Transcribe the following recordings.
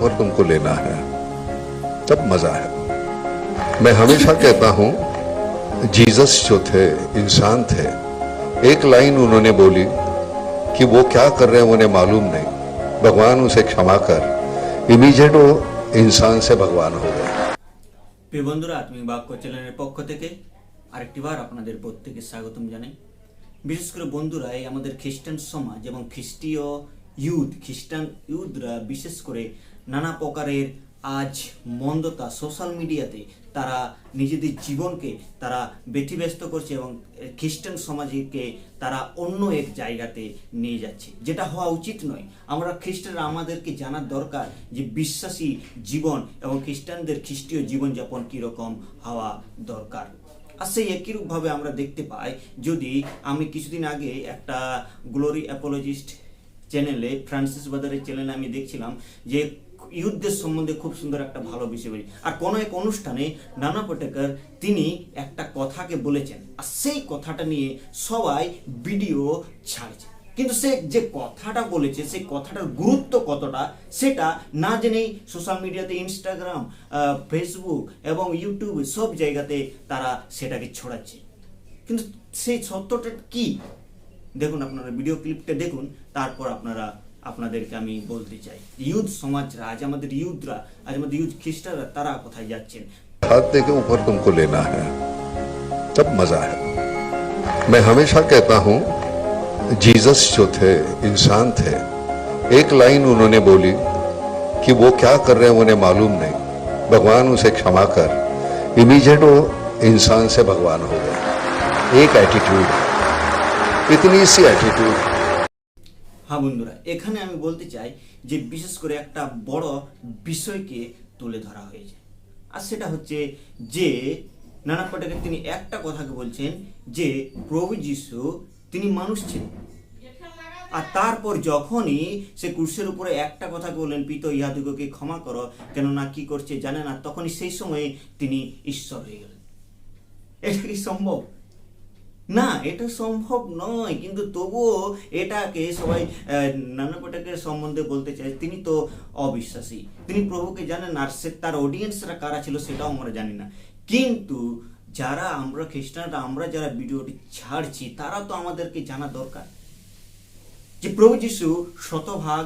और तुमको लेना है तब मजा है मैं हमेशा कहता हूं जीसस जो थे इंसान थे एक लाइन उन्होंने बोली कि वो क्या कर रहे हैं उन्हें मालूम नहीं भगवान उसे क्षमा कर इमीजिएट वो इंसान से भगवान हो गए প্রিয় বন্ধুরা আত্মিক বাক্য চ্যানেলের পক্ষ থেকে আরেকটিবার আপনাদের প্রত্যেকে স্বাগতম জানাই বিশেষ করে বন্ধুরা এই আমাদের খ্রিস্টান সমাজ এবং খ্রিস্টীয় ইউথ খ্রিস্টান ইউথরা বিশেষ করে নানা প্রকারের আজ মন্দতা সোশ্যাল মিডিয়াতে তারা নিজেদের জীবনকে তারা ব্যতিব্যস্ত করছে এবং খ্রিস্টান সমাজকে তারা অন্য এক জায়গাতে নিয়ে যাচ্ছে। যেটা হওয়া উচিত নয়। আমরা খ্রিস্টানরা আমাদেরকে জানার দরকার যে বিশ্বাসী জীবন এবং খ্রিস্টানদের খ্রিস্টীয় জীবনযাপন কীরকম হওয়া দরকার। আর সেই একইরূপভাবে আমরা দেখতে পাই, যদি আমি কিছুদিন আগে একটা গ্লোরি অ্যাপোলজিস্ট চ্যানেলে ফ্রান্সিস বাজারের চ্যানেলে আমি দেখছিলাম যে ইউথদের সম্বন্ধে খুব সুন্দর একটা ভালো বিষয় বলি। আর কোনো এক অনুষ্ঠানে নানা পটেকার তিনি একটা কথাকে বলেছেন। আর সেই কথাটা নিয়ে সবাই ভিডিও ছাড়ছে। কিন্তু সে যে কথাটা বলেছে, সেই কথাটার গুরুত্ব কতটা, সেটা না জেনেই সোশ্যাল মিডিয়াতে ইনস্টাগ্রাম ফেসবুক এবং ইউটিউব সব জায়গাতে তারা সেটাকে ছড়াচ্ছে। কিন্তু সেই সত্যটা কি? দেখুন আপনারা ভিডিও ক্লিপটা দেখুন, তারপর আপনারা আপনাদেরকে আমি বলতে চাই ইউথ সমাজরা আজ আমাদের ইউথরা আজ আমাদের ইউথ খ্রিস্টানরা তারা কোথায় যাচ্ছেন खाते के ऊपर तुमको लेना है तब मजा है मैं हमेशा कहता हूं जीसस जो थे इंसान थे एक लाइन उन्होंने बोली कि वो क्या कर रहे हैं उन्हें मालूम नहीं भगवान उसे क्षमा कर इमीजिएट वो इंसान से भगवान हो गए एक एटीट्यूड इतनी सी एटीट्यूड হ্যাঁ বন্ধুরা, এখানে আমি বলতে চাই যে বিশেষ করে একটা বড় বিষয়কে তুলে ধরা হয়েছে। আর সেটা হচ্ছে যে নানা পটেকের তিনি একটা কথাকে বলছেন যে প্রভু যিশু, তিনি মানুষ ছিলেন। আর তারপর যখনই সে ক্রুশের উপরে একটা কথা বললেন, পিত ইহাদিগকে ক্ষমা করো, কেননা কি করছে জানে না, তখনই সেই সময়ে তিনি ঈশ্বর হয়ে গেলেন। এটা কি সম্ভব? না, এটা সম্ভব নয়, কিন্তু তবুও এটাকে সবাই নানা পটাকের সম্বন্ধে বলতে চাই তিনি তো অবিশ্বাসী। তিনি প্রভুকে জানেন, আর সে তার অডিয়েন্সরা কারা ছিল সেটাও আমরা জানি না। কিন্তু যারা আমরা খ্রিস্টানরা আমরা যারা ভিডিওটি ছাড়ছি, তারা তো আমাদেরকে জানা দরকার। যে প্রভু যিশু শতভাগ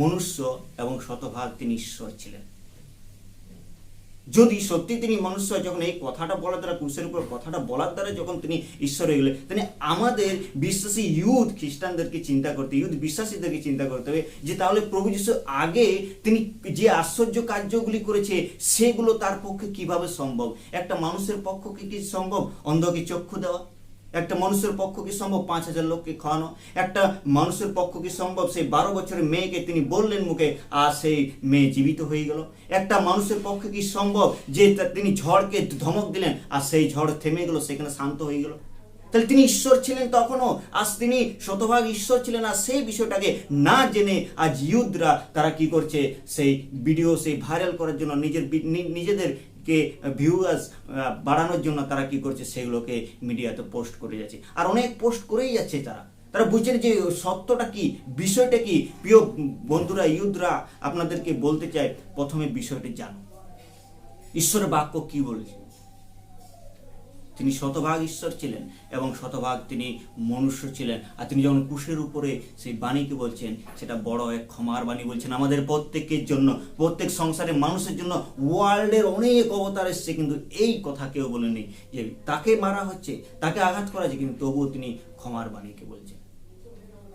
মনুষ্য এবং শতভাগ তিনি ঈশ্বর ছিলেন। যদি সত্যি তিনি মানুষ হয় যখন এই কথাটা বলার দ্বারা, ক্রুশের উপর কথাটা বলার দ্বারা যখন তিনি ঈশ্বর হয়ে গেলেন তাহলে আমাদের বিশ্বাসী ইউথ খ্রিস্টানদেরকে চিন্তা করতে ইউথ বিশ্বাসীদেরকে চিন্তা করতে হবে যে তাহলে প্রভু যিশু আগে তিনি যে আশ্চর্য কার্যগুলি করেছে, সেগুলো তার পক্ষে কীভাবে সম্ভব? একটা মানুষের পক্ষকে কি সম্ভব? অন্ধকে চক্ষু দেওয়া। একটা মানুষের পক্ষ কি সম্ভব পাঁচ হাজার লোককে খাওয়ানো, একটা মানুষের পক্ষ কি সম্ভব সেই বারো বছরের মেয়েকে তিনি বললেন মুখে, আর সেই মেয়ে জীবিত হয়ে গেল। একটা মানুষের পক্ষে কি সম্ভব যে তিনি ঝড়কে ধমক দিলেন, আর সেই ঝড় থেমে গেল, সেখানে শান্ত হয়ে গেল? তাহলে তিনি ঈশ্বর ছিলেন তখনও, আজ তিনি শতভাগ ঈশ্বর ছিলেন, আর সেই বিষয়টাকে না জেনে আজ ইউথরা তারা কি করছে, সেই ভিডিও, সেই ভাইরাল করার জন্য নিজের নিজেদের কে ভিউয়ার্স বাড়ানোর জন্য তারা কি করছে সেগুলোকে মিডিয়াতে পোস্ট করে যাচ্ছে। আর অনেক পোস্ট করেই যাচ্ছে তারা। তারা বুঝছেন যে সত্যটা কি? বিষয়টা কি? প্রিয় বন্ধুরা, ইউথরা, আপনাদেরকে বলতে চাই, প্রথমে বিষয়টি জানো। ঈশ্বরের বাক্য কি বলেছে? তিনি শতভাগ ঈশ্বর ছিলেন এবং শতভাগ তিনি মনুষ্য ছিলেন। আর তিনি যখন কুশের উপরে সেই বাণীকে বলছেন, সেটা বড় এক ক্ষমার বাণী বলছেন আমাদের প্রত্যেকের জন্য, প্রত্যেক সংসারের মানুষের জন্য ওয়ার্ল্ডের অনেক অবতার এসছে, কিন্তু এই কথা কেউ বলেনি যে তাকে মারা হচ্ছে, তাকে আঘাত করা হচ্ছে, কিন্তু তবুও তিনি ক্ষমার বাণীকে বলছেন।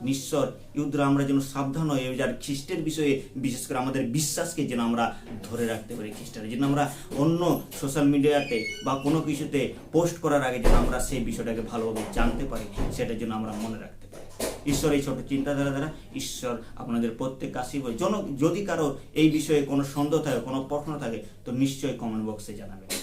নিশ্চর। ইউদ্রা, আমরা যেন সাবধান হই যার খ্রিস্টের বিষয়ে, বিশেষ করে আমাদের বিশ্বাসকে যেন আমরা ধরে রাখতে পারি খ্রিস্টানের যেন আমরা অন্য সোশ্যাল মিডিয়াতে বা কোনো কিছুতে পোস্ট করার আগে যেন আমরা সেই বিষয়টাকে ভালোভাবে জানতে পারি, সেটার জন্য আমরা মনে রাখতে পারি। ঈশ্বর, এই ছোট চিন্তাধারা দ্বারা ঈশ্বর আপনাদের প্রত্যেক বই জন যদি কারও এই বিষয়ে কোনো সন্দেহ থাকে, কোনো প্রশ্ন থাকে, তো নিশ্চয়ই কমেন্ট বক্সে জানাবেন।